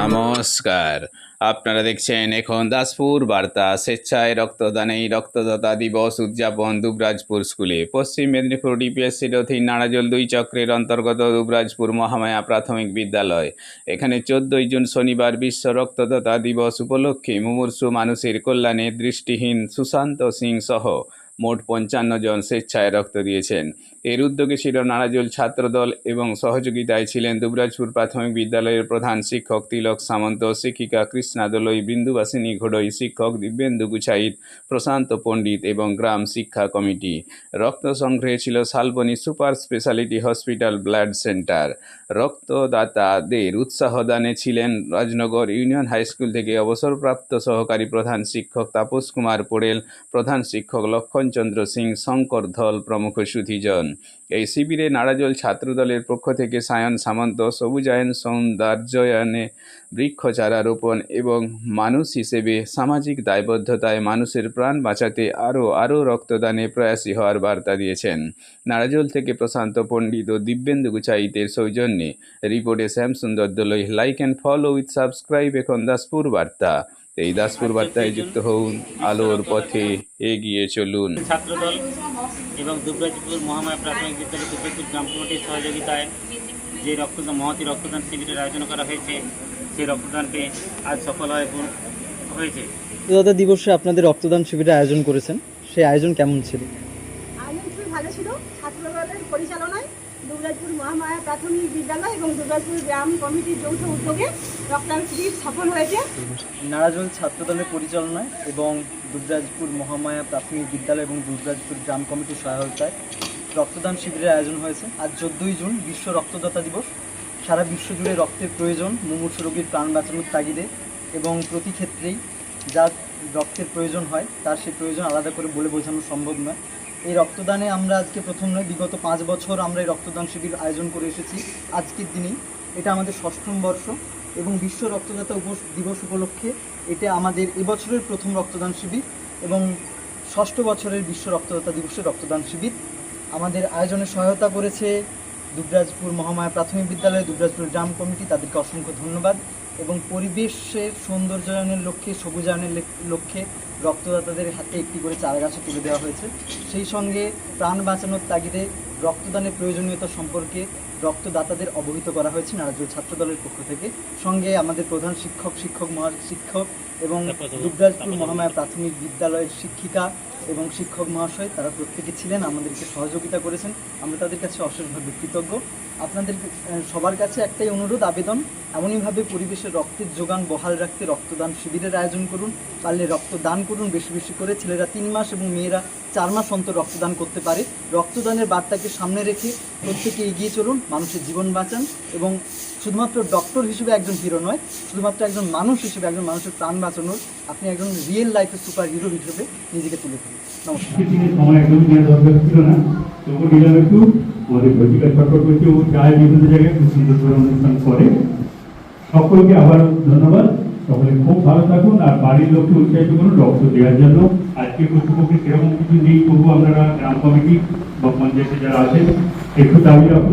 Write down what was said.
নমস্কার। আপনারা দেখছেন এখন দাসপুর বার্তা, স্বেচ্ছায় রক্তদানেই রক্তদাতা দিবস উদযাপন দুবরাজপুর স্কুলে। পশ্চিম মেদিনীপুর ডিপিএসসির অধীন নাড়াজল দুই চক্রের অন্তর্গত দুবরাজপুর মহামায়া প্রাথমিক বিদ্যালয়। এখানে চোদ্দই জুন শনিবার বিশ্ব রক্তদাতা দিবস উপলক্ষে মুমূর্ষু মানুষের কল্যাণে দৃষ্টিহীন সুশান্ত সিং সহ মোট পঞ্চান্ন জন স্বেচ্ছায় রক্ত দিয়েছেন। এর উদ্যোগে ছিল নারাজল ছাত্রদল এবং সহযোগিতায় ছিলেন দুবরাজপুর প্রাথমিক বিদ্যালয়ের প্রধান শিক্ষক তিলক সামন্ত, শিক্ষিকা কৃষ্ণা দলই, বিন্দুবাসিনী ঘোড়ই, শিক্ষক দিব্যেন্দু গুছাইত, প্রশান্ত পণ্ডিত এবং গ্রাম শিক্ষা কমিটি। রক্ত সংগ্রহে ছিল Salboni super speciality hospital blood centre. রক্তদাতাদের উৎসাহ দানে ছিলেন রাজনগর ইউনিয়ন হাই স্কুল থেকে অবসরপ্রাপ্ত সহকারী প্রধান শিক্ষক তাপস কুমার পোড়েল, প্রধান শিক্ষক লক্ষণচন্দ্র সিং, শঙ্কর ধল প্রমুখ সুধীজন। এই শিবিরে নাড়াজল ছাত্রদলের পক্ষ থেকে সায়ন সামন্ত, সবুজায়ন সৌন্দর্যায়নে বৃক্ষ চারা রোপণ এবং মানুষ হিসেবে সামাজিক দায়বদ্ধতায় মানুষের প্রাণ বাঁচাতে আরও আরও রক্তদানে প্রয়াসী হওয়ার বার্তা দিয়েছেন। নাড়াজল থেকে প্রশান্ত পণ্ডিত ও দিব্যেন্দু গুচাইতের সৌজন্যে। রিপোর্টে Shyamsundar Doloi like and follow with subscribe এখন দাসপুর বার্তা। এই দাসপুর বার্তায় যুক্ত হন আলোর পথে এগিয়ে চলুন। ছাত্রদল এবং দুবরাজপুর মহামায়া প্রাথমিক বিদ্যালয় দুবরাজপুর গ্রাম কমিটির সহযোগিতায় যে রক্তদান মহতি রক্তদান শিবিরের আয়োজন করা হয়েছে সেই রক্তদানকে আজ সফল হয়ে হয়েছে। দাদা দিবসে আপনাদের রক্তদান শিবিরের আয়োজন করেছেন সেই আয়োজন কেমন ছিল আয়োজন খুবই ভালো ছিল ছাত্রদলের পরিচালনায় দুবরাজপুর মহামায়া প্রাথমিক বিদ্যালয় এবং দুবরাজপুর গ্রাম কমিটির যৌথ উদ্যোগে রক্তদান শিবির সফল হয়েছে। নারাজল ছাত্রদলের পরিচালনায় এবং দুবরাজপুর মহামায়া প্রাথমিক বিদ্যালয় এবং দুবরাজপুর গ্রাম কমিটির সহায়তায় রক্তদান শিবিরের আয়োজন হয়েছে। আজ চোদ্দোই জুন বিশ্ব রক্তদাতা দিবস। সারা বিশ্ব জুড়ে রক্তের প্রয়োজন, মুমূর্ষু রোগীর প্রাণ বাঁচানোর তাগিদে এবং প্রতি ক্ষেত্রেই যা রক্তের প্রয়োজন হয়, তার সেই প্রয়োজন আলাদা করে বলে বোঝানো সম্ভব নয়। এই রক্তদানে আমরা আজকে প্রথম নয়, বিগত পাঁচ বছর আমরা এই রক্তদান শিবির আয়োজন করে এসেছি। আজকের দিনেই। এটা আমাদের ষষ্ঠম বর্ষ এবং বিশ্ব রক্তদাতা উপস- দিবস উপলক্ষে এটা আমাদের এবছরের প্রথম রক্তদান শিবির এবং ষষ্ঠ বছরের বিশ্ব রক্তদাতা দিবসের রক্তদান শিবির। আমাদের আয়োজনে সহায়তা করেছে দুবরাজপুর মহামায়া প্রাথমিক বিদ্যালয়, দুবরাজপুর গ্রাম কমিটি। তাদেরকে অসংখ্য ধন্যবাদ। এবং পরিবেশের সৌন্দর্যায়নের লক্ষ্যে সবুজায়নের লেক- লক্ষ্যে রক্তদাতাদের হাতে একটি করে চারা গাছও তুলে দেওয়া হয়েছে। সেই সঙ্গে প্রাণ বাঁচানোর তাগিদে রক্তদানের প্রয়োজনীয়তা সম্পর্কে রক্তদাতাদের অবহিত করা হয়েছে নারাজল ছাত্রদলের পক্ষ থেকে। সঙ্গে আমাদের প্রধান শিক্ষক শিক্ষক মহা শিক্ষক এবং দুবরাজপুর মহামায়া প্রাথমিক বিদ্যালয়ের শিক্ষিকা এবং শিক্ষক মহাশয় তারা প্রত্যেকে ছিলেন, আমাদেরকে সহযোগিতা করেছেন। আমরা তাদের কাছে অশেষভাবে কৃতজ্ঞ। আপনাদের সবার কাছে একটাই অনুরোধ, আবেদন। এমনইভাবে পরিবেশের রক্তের যোগান বহাল রাখতে রক্তদান শিবিরের আয়োজন করুন। পারলে রক্তদান করুন বেশি বেশি করে। ছেলেরা তিন মাস এবং মেয়েরা চার মাস অন্তর রক্তদান করতে পারে। রক্তদানের বার্তাকে সামনে রেখে প্রত্যেকে এগিয়ে চলুন, মানুষের জীবন বাঁচান এবং শুধুমাত্র ডক্টর হিসেবে একজন হিরো নয়, শুধুমাত্র একজন মানুষ হিসেবে, একজন মানুষের প্রাণ বাঁচানোর, আপনি একজন রিয়েল লাইফের সুপার হিরো হিসেবে নিজেকে তুলে ধরুন। নমস্কার। থেকে সময় দরকার ছিল না তবু নিলাম একটু, আমাদের বিভিন্ন জায়গায় খুব সুন্দর করে অনুষ্ঠান করে। সকলকে আবার ধন্যবাদ। সকলে খুব ভালো থাকুন, আর বাড়ির লোককে উৎসাহিত করুন রক্ত দেওয়ার জন্য। আজকে কর্তৃপক্ষে সেরকম কিছু নেই তবু আপনারা গ্রাম কমিটি বা পঞ্চায়েতে যারা আছেন, একটু দাবি রাখুন।